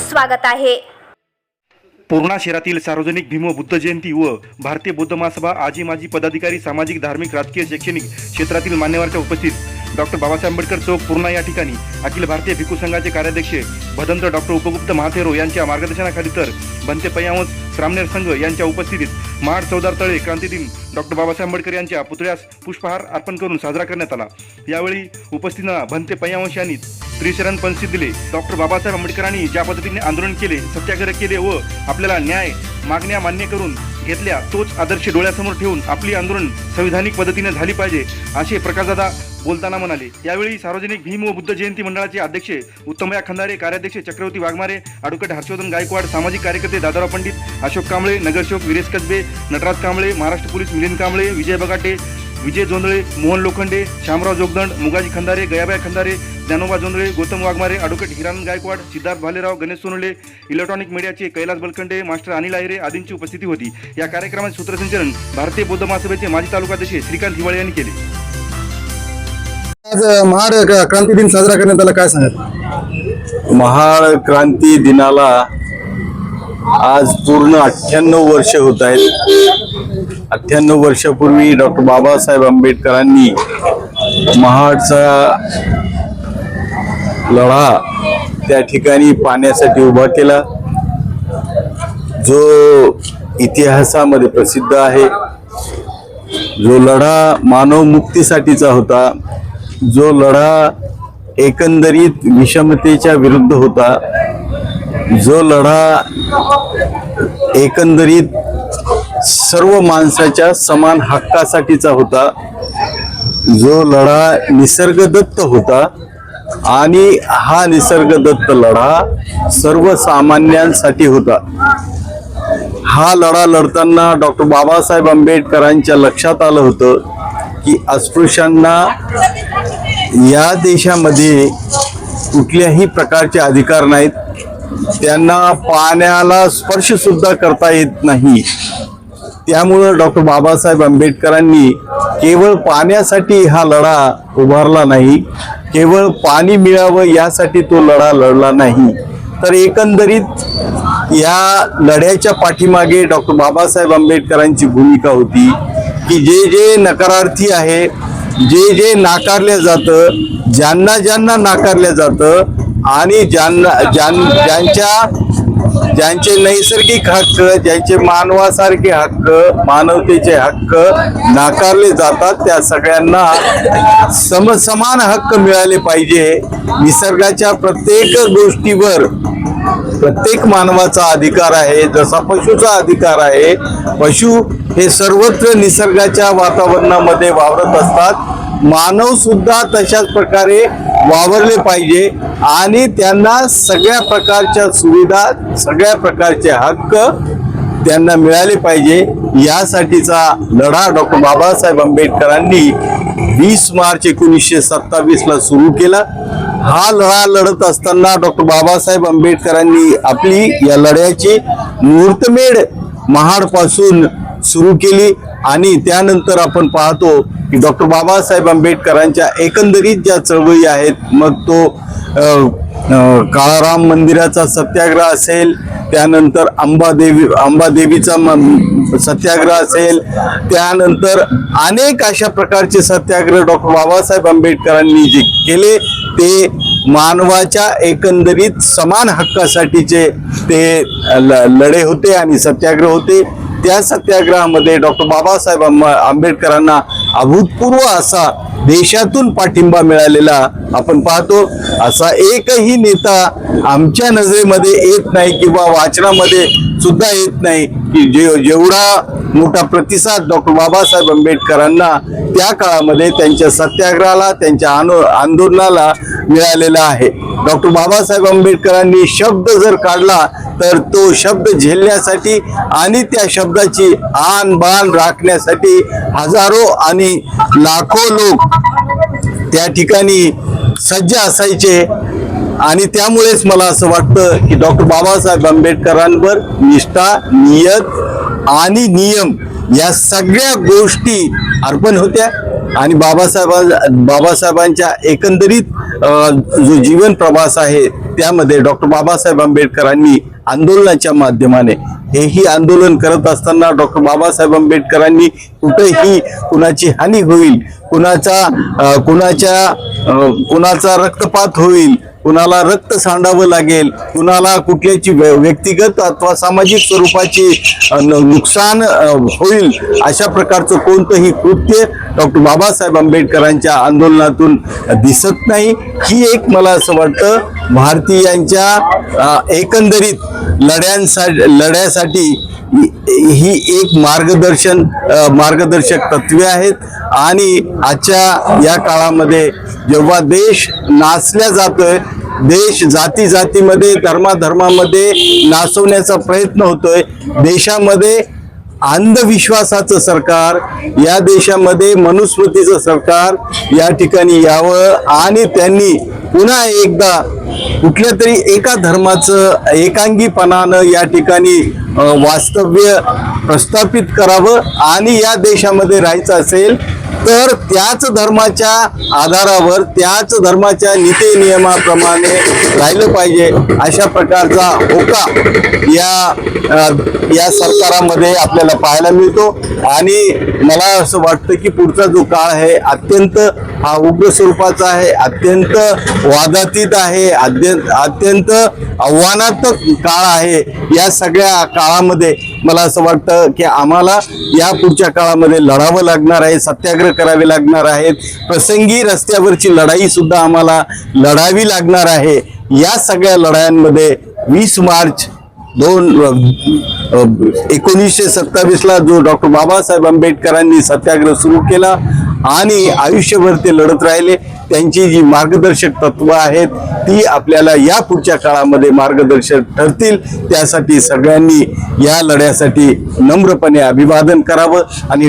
स्वागत आहे. पूर्णा शहरातील सार्वजनिक भीम बुद्ध जयंती व भारतीय बौद्ध महासभा आजी माजी पदाधिकारी सामाजिक धार्मिक राजकीय शैक्षणिक क्षेत्रातील मान्यवरच्या उपस्थित डॉक्टर बाबासाहेब आंबेडकर चौक पूर्णा या ठिकाणी अखिल भारतीय भिक्खू संघाचे कार्याध्यक्ष भदंत डॉक्टर उपगुप्त महाथेरो यांच्या मार्गदर्शनाखाली तर बंते पयावंस श्रामनेर संघ यांच्या उपस्थितीत महाड चौदार तळे क्रांती दिन डॉक्टर बाबासाहेब आंबेडकर यांच्या पुतळ्यास पुष्पहार अर्पण करून साजरा करण्यात आला. यावेळी उपस्थितांना भंते पयावंश यांनी त्रिशरण पंचित दिले. डॉक्टर बाबासाहेब आंबेडकरांनी ज्या पद्धतीने आंदोलन केले सत्याग्रह केले व आपल्याला न्याय मागण्या मान्य करून घेतल्या तोच आदर्श डोळ्यासमोर ठेवून आपली आंदोलन संविधानिक पद्धतीने झाली पाहिजे असे प्रकाशदादा बोलताना म्हणाले यावेळी सार्वजनिक भीम व बुद्ध जयंती मंडळाचे अध्यक्ष उत्तमया खंदारे कार्याध्यक्ष चक्रवर्ती वाघमारे ॲडव्होकेट हर्षवर्धन गायकवाड सामाजिक कार्यकर्ते दादाराव पंडित अशोक कांबळे नगरसेवक Viresh Kasbe Natraj Kamble Maharashtra police Milind Kamble Vijay Bagate Vijay Jondhale Mohan Lokhande Shamrao Jogdand Mugaji Khandare Gayabai Khandare Dnyanoba Jondhale Gautam Waghmare advocate Hiranand Gaikwad Siddharth Bhalerao Ganesh Sonawane electronic मीडियाचे Kailas Balkande master Anil Ahire आदींची उपस्थिती होती. या कार्यक्रमाचे सूत्रसंचलन भारतीय बौद्ध महासभेचे माजी तालुकाध्यक्ष श्रीकांत हिवाळे यांनी केले. आज महाड क्रांती दिन साजरा करण्यात आला काय सांगत महाड क्रांती दिनाला आज पूर्ण अठ्ठ्याण्णव वर्ष होत आहेत. अठ्ठ्याण्णव वर्षापूर्वी डॉक्टर बाबासाहेब आंबेडकरांनी महाडचा लढा त्या ठिकाणी पाण्यासाठी उभा केला. जो इतिहासामध्ये प्रसिद्ध आहे जो लढा मानव मुक्तीसाठीचा होता जो लढा एकंदरीत विषमतेच्या विरुद्ध होता जो लढा एकंदरीत सर्व माणसाच्या समान हक्कासाठीचा होता जो लढा निसर्गदत्त होता आणि हा निसर्गदत्त लढा सर्वसामान्यांसाठी होता. हा लढा लढताना डॉक्टर बाबासाहेब आंबेडकरांच्या लक्षात आलं होतं की अस्पृश्यांना या देशामध्ये कुठल्याही प्रकारचे अधिकार नाहीत. त्यांना पाण्याला स्पर्शसुद्धा करता येत नाही. त्यामुळं डॉक्टर बाबासाहेब आंबेडकरांनी केवळ पाण्यासाठी हा लढा उभारला नाही. केवळ पाणी मिळावं यासाठी तो लढा लढला नाही. तर एकंदरीत या लढ्याच्या पाठीमागे डॉक्टर बाबासाहेब आंबेडकरांची भूमिका होती की जे जे नकारार्थी आहे जे जे नाकारलं जातं ज्यांना ज्यांना नाकारलं जातं आणि ज्यांना ज्यां ज्यांच्या ज्यांचे नैसर्गिक हक्क ज्यांचे मानवासारखे हक्क मानवतेचे हक्क नाकारले जातात त्या सगळ्यांना समसमान हक्क मिळाले पाहिजे. निसर्गाच्या प्रत्येक गोष्टीवर प्रत्येक मानवाचा अधिकार आहे जसा पशुचा अधिकार आहे पशु हे सर्वत्र निसर्गाच्या वातावरणामध्ये वावरत असतात. मानव सुद्धा तशाच प्रकारे वावरले पाहिजे आणि त्यांना सगळ्या प्रकारच्या सुविधा सगळ्या प्रकारचे हक्क त्यांना मिळाले पाहिजे. यासाठीचा लढा डॉक्टर बाबासाहेब आंबेडकरांनी वीस मार्च एकोणीसशे सत्तावीस ला सुरू केला. हा लढा लढत असताना डॉक्टर बाबासाहेब आंबेडकरांनी आपली या लढ्याची मुहूर्तमेढ महाडपासून सुरू केली आणि त्यानंतर आपण पाहतो की डॉक्टर बाबासाहेब आंबेडकरांच्या एकंदरीत ज्या चळवळी आहेत मग तो काळाराम मंदिराचा सत्याग्रह असेल त्यानंतर अंबादेवी अंबादेवीचा सत्याग्रह असेल त्यानंतर अनेक अशा प्रकारचे सत्याग्रह डॉक्टर बाबासाहेब आंबेडकरांनी जे केले ते मानवाच्या एकंदरीत समान हक्कासाठीचे ते ल- लढे होते आणि सत्याग्रह होते. त्या सत्याग्रहामध्ये डॉक्टर बाबासाहेब आंब- आंबेडकरांना अभूतपूर्व असा देशातून पाठिंबा मिळालेला आपण पाहतो. असा एकही नेता आमच्या नजरेमध्ये येत नाही किंवा वाचनामध्ये सुद्धा येत नाही की जे जेवढा मोठा प्रतिसाद डॉक्टर बाबासाहेब आंबेडकरांना त्या काळामध्ये त्यांच्या सत्याग्रहाला त्यांच्या आनो आंदोलनाला मिळालेला आहे. डॉक्टर बाबासाहेब आंबेडकरांनी शब्द जर काढला तर तो शब्द झेलण्यासाठी आणि त्या शब्दाची आन बाण राखण्यासाठी हजारो आणि लाखो लोक त्या ठिकाणी सज्ज असायचे. आणि त्यामुळेच मला असं वाटतं की डॉक्टर बाबासाहेब आंबेडकरांवर निष्ठा नियत आणि नियम या सगळ्या गोष्टी अर्पण होत्या. आणि बाबासाहेबां बाबासाहेबांच्या एकंदरीत जो जीवन प्रवास आहे त्यामध्ये डॉक्टर बाबासाहेब आंबेडकरांनी आंदोलनाच्या माध्यमाने. हेही आंदोलन करत असताना डॉक्टर बाबासाहेब आंबेडकरांनी कुठेही कुणाची हानी होईल कुणाचा कुणाच्या कुणाचा रक्तपात होईल कुणाला रक्त सांडावं लागेल कुणाला कुठल्याची व्य- व्यक्तिगत अथवा सामाजिक स्वरूपाची न- नुकसान होईल अशा प्रकारचं कोणतंही कृत्य डॉक्टर बाबासाहेब आंबेडकरांच्या आंदोलनातून दिसत नाही. ही एक मला असं वाटतं भारतीयांच्या एकंदरीत लढ्यांसाठी लढ्यासाठी ही- एक मार्गदर्शन मार्गदर्शक तत्वे आहेत. आणि आजच्या या काळामध्ये जेव्हा देश नाचल्या जातोय देश जाती जातीमध्ये धर्माधर्मामध्ये नाचवण्याचा प्रयत्न होतोय. देशामध्ये अंधविश्वासाचं सरकार या देशामध्ये मनुस्मृतीचं सरकार या ठिकाणी यावं आणि त्यांनी पुन्हा एकदा कुठल्या तरी एका धर्माचं एकांगीपणानं या ठिकाणी वास्तव्य प्रस्थापित करावं आणि या देशामध्ये राहायचं असेल तर त्याच धर्माच्या आधारावर त्याच धर्माच्या नीती नियमाप्रमाणे राहिलं पाहिजे अशा प्रकारचा होका या या सरकारामध्ये आपल्याला पाहायला मिळतो. आणि मला असं वाटतं की पुढचा जो काळ आहे अत्यंत हा उग्र स्वरूपाचा आहे अत्यंत वादातीत आहे अत्यंत अत्यंत आव्हानात्मक काळ आहे. या सगळ्या काळामध्ये मला असं वाटतं की आम्हाला या पुढच्या काळामध्ये लढावं लागणार आहे सत्याग्रह करावे लागणार आहेत. प्रसंगी रस्त्यावरची लढाई सुद्धा आम्हाला लढावी लागणार आहे. या सगळ्या लढायांमध्ये वीस मार्च दोन एकोणीसशे सत्तावीसला जो डॉक्टर बाबासाहेब आंबेडकरांनी सत्याग्रह सुरू केला आणि आयुष्यभर ते लढत राहिले. त्यांची जी मार्गदर्शक तत्व आहेत ती आपल्याला या पुढच्या काळामध्ये मार्गदर्शक ठरतील. त्यासाठी सगळ्यांनी या लढ्यासाठी नम्रपणे अभिवादन करावं आणि